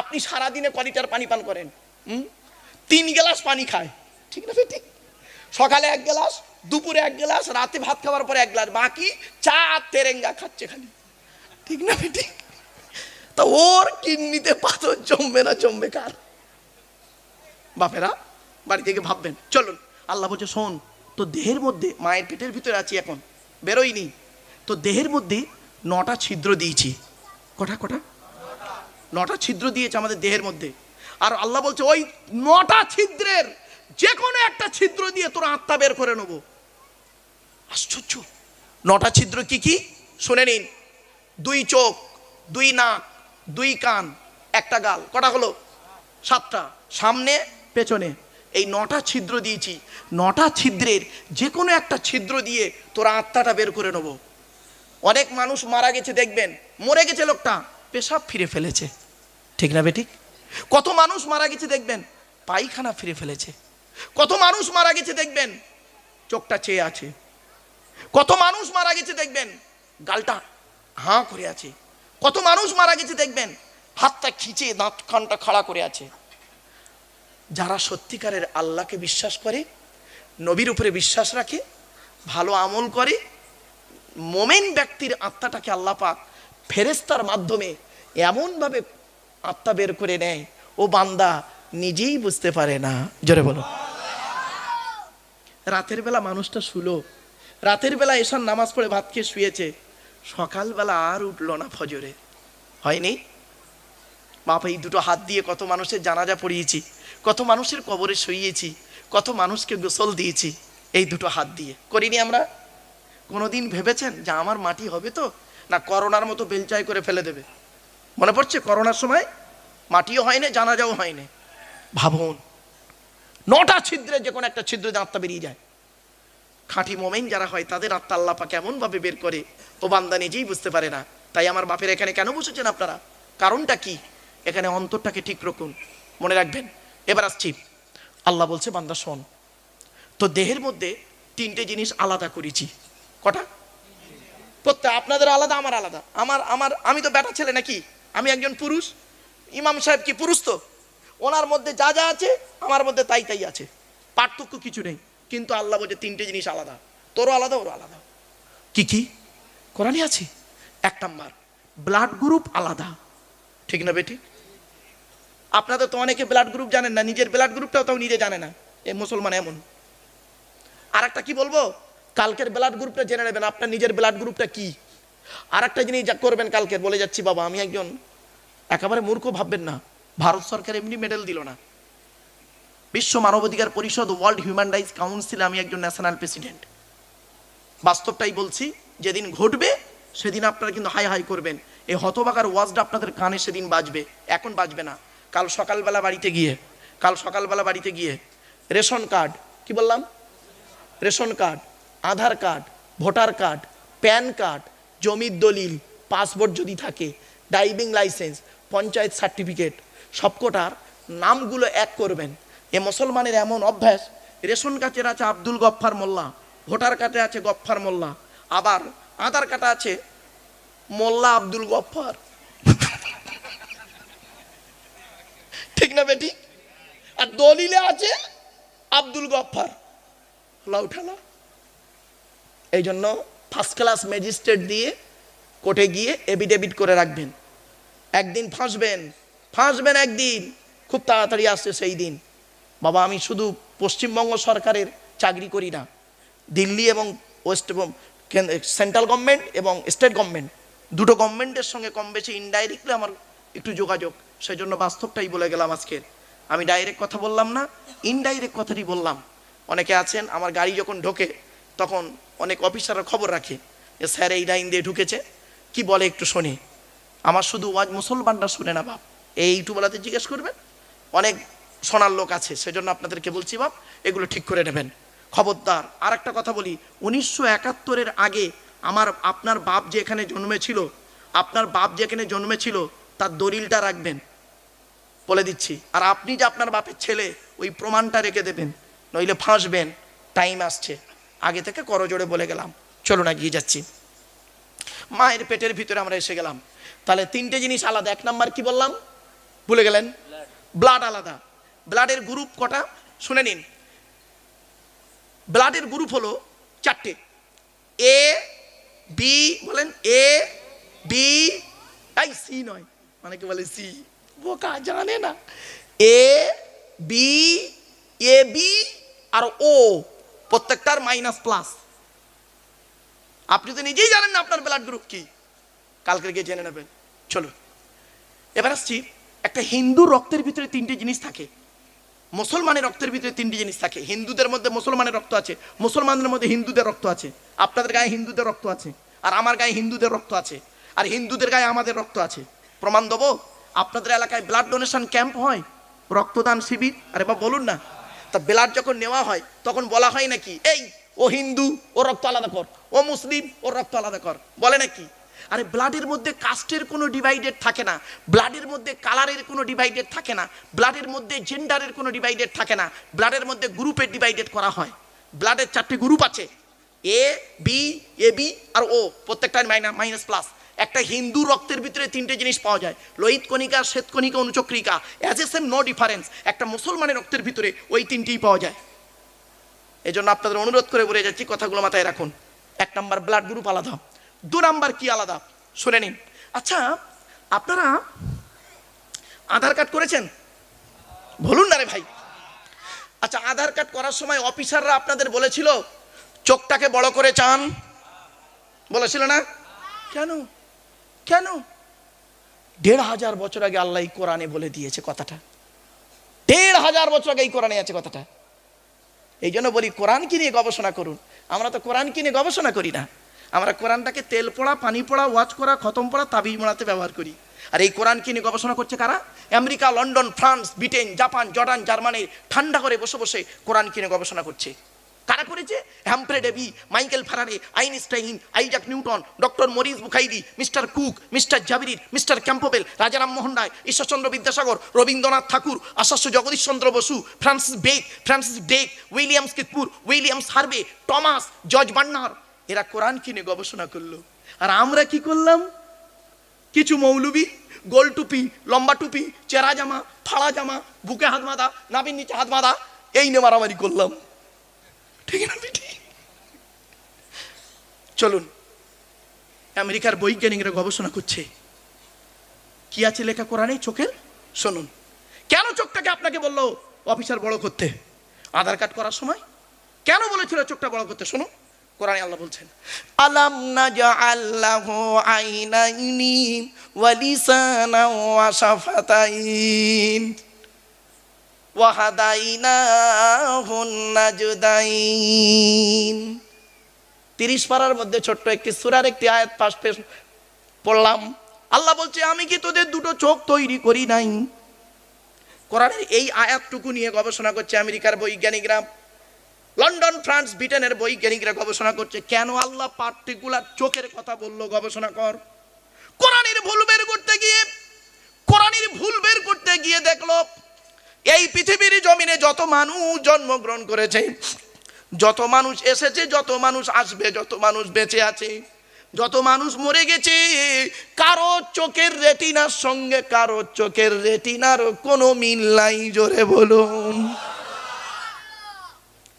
আপনি সারাদিনে ক লিটার পানি পান করেন? হুম? তিন গ্লাস পানি খায়। ঠিক না ঠিক? সকালে এক গ্লাস, দুপুরে এক গ্লাস, রাতে ভাত খাওয়ার পরে এক গ্লাস, বাকি চা আর তেরেঙ্গা খাচ্ছে খালি। ঠিক না ঠিক? তা ওর কিডনিতে পাথর জমবে না জমবে কার? বাপেরা, বাড়ি থেকে ভাববেন, চলুন, আল্লাহ বলছে, শোন তো দেহের মধ্যে, মায়ের পেটের ভিতরে আছি এখন বেরোয়নি তো দেহের মধ্যে নটা ছিদ্র দিয়েছি। কটা কটা? নটা ছিদ্র দিয়েছে আমাদের দেহের মধ্যে। আর আল্লাহ বলছে, ওই নটা ছিদ্রের যে কোনো একটা ছিদ্র দিয়ে তোর আত্মা বের করে নেব। আশ্চর্য। নটা ছিদ্র কি কি? শুনে নিন। দুই চোখ, দুই নাক, দুই কান, একটা গাল। কটা হলো? সাতটা। সামনে, পেছনে। এই নটা ছিদ্র দিয়েছি। নটা ছিদ্রের যে কোনো একটা ছিদ্র দিয়ে তোরা আত্মাটা বের করে নেব। অনেক মানুষ মারা গেছে, দেখবেন। মরে গেছে লোকটা। পেশাব ফিরে ফেলেছে। ঠিক না বেঠিক কত মানুষ মারা গেছে দেখবেন, পায়খানা ফিরে ফেলেছে। কত মানুষ মারা গেছে দেখবেন, চোখটা চেয়ে আছে। কত মানুষ মারা গেছে দেখবেন, গালটা হাঁ করে আছে। কত মানুষ মারা গেছে দেখবেন, হাতটা খিচে, দাঁত খানটা খাড়া করে আছে। যারা সত্যিকারের আল্লাহকে বিশ্বাস করে, নবীর উপরে বিশ্বাস রাখে, ভালো আমল করে, মোমেন ব্যক্তির আত্মাটাকে আল্লাহ পাক ফেরেস্তার মাধ্যমে এমনভাবে আত্মা বের করে নেয়, ও বান্দা নিজেই বুঝতে পারে না। জোরে বলো। রাতের বেলা মানুষটা শুলো। রাতের বেলা এসার নামাজ পড়ে ভাত খেয়ে শুয়েছে। সকালবেলা আর উঠল না ফজরে। হয়নি? বাপ, এই দুটো হাত দিয়ে কত মানুষের জানাজা পড়িয়েছি, কত মানুষের কবরে শুইয়েছি, কত মানুষকে গোসল দিয়েছি, এই দুটো হাত দিয়ে। করিনি আমরা? কোনোদিন ভেবেছেন যে আমার মাটি হবে তো? না করোনার মতো বেলচাই করে ফেলে দেবে? মনে পড়ছে? করোনার সময় মাটিও হয়নি, জানাজাও হয়নি। ভাবুন, নটা ছিদ্রে যে কোনো একটা ছিদ্র আত্মা বেরিয়ে যায়। খাঁটি মোমেন যারা হয়, তাদের আত্মা আল্লাহ পাক এমনভাবে বের করে, ও বান্দা নিজেই বুঝতে পারে না। তাই আমার বাপের এখানে কেন বসেছেন আপনারা? কারণটা কি? এখানে অন্তরটাকে ঠিক রাখুন। মনে রাখবেন, এবার আসছি। আল্লাহ বলছে, বান্দা, শোন, তো দেহের মধ্যে তিনটে জিনিস আলাদা করেছি। কটা? প্রত্যেক, আপনাদের আলাদা, আমার আলাদা। আমার আমার, আমি তো বেটা ছেলে নাকি? আমি একজন পুরুষ। ইমাম সাহেব কি পুরুষ তো? ওনার মধ্যে যা যা আছে, আমার মধ্যে তাই তাই আছে। পার্থক্য কিছু নেই। কিন্তু আল্লাহ বলছে, তিনটে জিনিস আলাদা। তোরও আলাদা, ওরও আলাদা। কি কি? কোরআনই আছে। এক নাম্বার ব্লাড গ্রুপ আলাদা। ঠিক না বেটি? আপনাদের তো অনেকে ব্লাড গ্রুপ জানেন না, নিজের ব্লাড গ্রুপটাও তাও নিজে জানে না। এ মুসলমান এমন। আর একটা কি বলব? কালকের ব্লাড গ্রুপটা জেনে নেবেন, আপনার নিজের ব্লাড গ্রুপটা কি? আর একটা জিনিস যা করবেন কালকের বলে যাচ্ছি, বাবা, আমি একজন একেবারে মূর্খ ভাববেন না। ভারত সরকার এমনি মেডেল দিল না। বিশ্ব মানবাধিকার পরিষদ ওয়ার্ল্ড হিউম্যান রাইটস কাউন্সিলে আমি একজন ন্যাশনাল প্রেসিডেন্ট বাস্তবটাই বলছি, যেদিন ঘটবে, সেদিন আপনারা কিন্তু হাই হাই করবেন। এই হতবাকার ওয়াজটা আপনাদের কানে সেদিন বাজবে। এখন বাজবে না। কাল সকালবেলা বাড়িতে গিয়ে, কাল সকালবেলা বাড়িতে গিয়ে, রেশন কার্ড, কি বললাম? Ration card, Aadhaar card, voter card, PAN card জমির দলিল পাসপোর্ট যদি থাকে ড্রাইভিং লাইসেন্স পঞ্চায়েত সার্টিফিকেট সবকটার নামগুলো এক করবেন। এ মুসলমানের এমন অভ্যাস, রেশন কার্ডের আছে আব্দুল গফফার মোল্লা, ভোটার কার্ডে আছে গফফার মোল্লা, আবার আধার কার্ডে আছে মোল্লা আব্দুল গফফার। ঠিক না বেটি? আর দলিলে আছে আব্দুল গফফার। হলা উঠালা এই জন্য ফার্স্ট ক্লাস ম্যাজিস্ট্রেট দিয়ে কোর্টে গিয়ে এভিডেভিট করে রাখবেন। একদিন ফাঁসবেন ফাঁসবেন একদিন, খুব তাড়াতাড়ি আসছে সেই দিন। বাবা, আমি শুধু পশ্চিমবঙ্গ সরকারের চাকরি করি না, দিল্লি এবং ওয়েস্ট সেন্ট্রাল গভর্নমেন্ট এবং স্টেট গভর্নমেন্ট, দুটো গভর্নমেন্টের সঙ্গে কম বেশি ইনডাইরেক্টলি আমার একটু যোগাযোগ সেই জন্য বাস্তবটাই বলে গেলাম আজকের আমি ডাইরেক্ট কথা বললাম না ইনডাইরেক্ট কথাটি বললাম। অনেকে আছেন, আমার গাড়ি যখন ঢোকে তখন অনেক অফিসাররা খবর রাখে যে, স্যার, এই লাইন দিয়ে ঢুকেছে। কি বলে একটু শোনে। আমার শুধু ওয়াজ মুসলমানরা শুনে না, বাপ। এই ইউটিউবওয়ালাতে জিজ্ঞেস করবেন? অনেক শোনার লোক আছে, সেজন্য আপনাদেরকে বলছি, বাপ, এগুলো ঠিক করে নেবেন। খবরদার আর একটা কথা বলি। উনিশশো একাত্তরের আগে আমার, আপনার বাপ যে এখানে জন্মেছিল, আপনার বাপ যে যেখানে জন্মেছিল, তার দলিলটা রাখবেন। বলে দিচ্ছি। আর আপনি যে আপনার বাপের ছেলে, ওই প্রমাণটা রেখে দেবেন। নইলে ফাঁসবেন। টাইম আসছে। আগে থেকে করজোড়ে বলে গেলাম। চলো না গিয়ে যাচ্ছি। মায়ের পেটের ভিতরে আমরা এসে গেলাম। তাহলে তিনটে জিনিস আলাদা, এক নাম্বার কি বললাম? ভুলে গেলেন? ব্লাড আলাদা। ব্লাডের গ্রুপ কটা? শুনে নিন। ব্লাডের গ্রুপ হলো চারটে। এ বি বলেন এ বি আই সি নয়। মানে কি বলে সি ও বোকা, জানে না। এ বি এ বি আর ও প্রত্যেকটার মাইনাস প্লাস আপনি তো নিজেই জানেন না আপনার ব্লাড গ্রুপ কি। কালকে গিয়ে জেনে নেবেন। চলো এবার আসছি, একটা হিন্দু রক্তের ভিতরে তিনটি জিনিস থাকে। মুসলমানের রক্তের ভিতরে তিনটি জিনিস থাকে। হিন্দুদের মধ্যে মুসলমানের রক্ত আছে, মুসলমানদের মধ্যে হিন্দুদের রক্ত আছে। আপনাদের গায়ে হিন্দুদের রক্ত আছে, আর আমার গায়ে হিন্দুদের রক্ত আছে, আর হিন্দুদের গায়ে আমাদের রক্ত আছে। প্রমাণ দেবো, আপনাদের এলাকায় ব্লাড ডোনেশন ক্যাম্প হয়, রক্তদান শিবির। আরে বা বলুন না তা ব্লাড যখন নেওয়া হয়, তখন বলা হয় নাকি, এই, ও হিন্দু, ও রক্ত আলাদা কর, ও মুসলিম, ও রক্ত আলাদা কর। বলে নাকি? আরে ব্লাডের মধ্যে কাস্টের কোনো ডিভাইডেড থাকে না, ব্লাডের মধ্যে কালারের কোনো ডিভাইডেড থাকে না, ব্লাডের মধ্যে জেন্ডারের কোনো ডিভাইডেড থাকে না, ব্লাডের মধ্যে গ্রুপের ডিভাইডেড করা হয়। ব্লাডের চারটি গ্রুপ আছে, এ, বি এ, বি আর ও, প্রত্যেকটার মাইনাস প্লাস। একটা হিন্দু রক্তের ভিতরে তিনটে জিনিস পাওয়া যায়। লোহিত কণিকা, শ্বেত কণিকা, অনুচক্রিকা। As a same no difference একটা মুসলমানের রক্তের ভিতরে ওই তিনটেই পাওয়া যায়। এই জন্য আপনাদের অনুরোধ করে বলে যাচ্ছি, কথাগুলো মাথায় রাখুন। এক নাম্বার ব্লাড গ্রুপ আলাদা। দু নাম্বার কি আলাদা? শুনে নিন। আচ্ছা আপনারা আধার কার্ড করেছেন? বলুন না রে ভাই। আচ্ছা আধার কার্ড করার সময় অফিসাররা আপনাদের বলেছিল, চোখটাকে বড় করে চান। বলেছিল না? কেন? কেন? দেড় হাজার বছর আগে আল্লাহ কোরআনে বলে দিয়েছে কথাটা। দেড় হাজার বছর আগে এই কোরআনে আছে কথাটা। এই জন্য বলি কোরআন কি নিয়ে গবেষণা করুন। আমরা তো কোরআন কি নিয়ে গবেষণা করি না। আমরা কোরআনটাকে তেল পড়া, পানি পড়া ওয়াচ করা, খতম পড়া, তাবিজ মোড়াতে ব্যবহার করি। আর এই কোরআন কি নিয়ে গবেষণা করছে কারা? America, London, France, Britain, Japan, Jordan, Germany, ঠান্ডা করে বসে বসে কোরআন কিনে গবেষণা করছে। কারা করেছে? Humphry Davy, Michael Faraday, Einstein, Isaac Newton, doctor Maurice Bucaille, mister Cook, mister জাবিরির, mister Campbell, Rajaram Mohan Roy, Ishwarchandra Vidyasagar, Rabindranath Tagore আশাস্য Jagadishchandra Bose, Francis Bacon, Francis Drake, Williams কিতপুর, Williams Harvey, Thomas, George বান্নার এরা কোরআন কিনে গবেষণা করল। আর আমরা কি করলাম? কিছু মৌলবি, গোল টুপি, লম্বা টুপি, চেরা জামা ফাড়া জামা, বুকে হাত বাঁধা নাবির নিচে হাত বাঁধা, এই নিয়ে মারামারি করলাম। ঠিক না বেটি চলুন, আমেরিকার বৈজ্ঞানিকরা গবেষণা করছে। কি আছে লেখা কোরআনে চোখের? শুনুন। কেন চোখটাকে আপনাকে বলল অফিসার বড় করতে? আধার কার্ড করার সময়? কেন বলেছিল চোখটা বড় করতে? শুনুন, কোরআনে আল্লাহ বলছেন, আলাম নাজআল্লাহু আইনাইনি ওয়া লিসানা ওয়া শাফাতাইন। তিরিশ পারার মধ্যে ছোট্ট একটি সুরার একটি আয়াত পাশ পেশ পড়লাম। আল্লাহ বলছে, আমি কি তোদের দুটো চোখ তৈরি করি নাই? কোরআনের এই আয়াতটুকু নিয়ে গবেষণা করছে আমেরিকার বৈজ্ঞানিকরা। লন্ডন, ফ্রান্স, ব্রিটেনের বৈজ্ঞানিকরা গবেষণা করছে, কেন আল্লাহ পার্টিকুলার চোখের কথা বলল, গবেষণা কর। কোরআনের ভুল বের করতে গিয়ে, কোরআনের ভুল বের করতে গিয়ে দেখল এই পৃথিবীর জমিনে যত মানুষ জন্মগ্রহণ করেছে, যত মানুষ এসেছে, যত মানুষ আসবে, যত মানুষ বেঁচে আছে, যত মানুষ মরে গেছে, কারও চোখের রেটিনার সঙ্গে কারও চোখের রেটিনার কোনো মিল নাই, জোরে বলুন।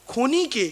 খনিকে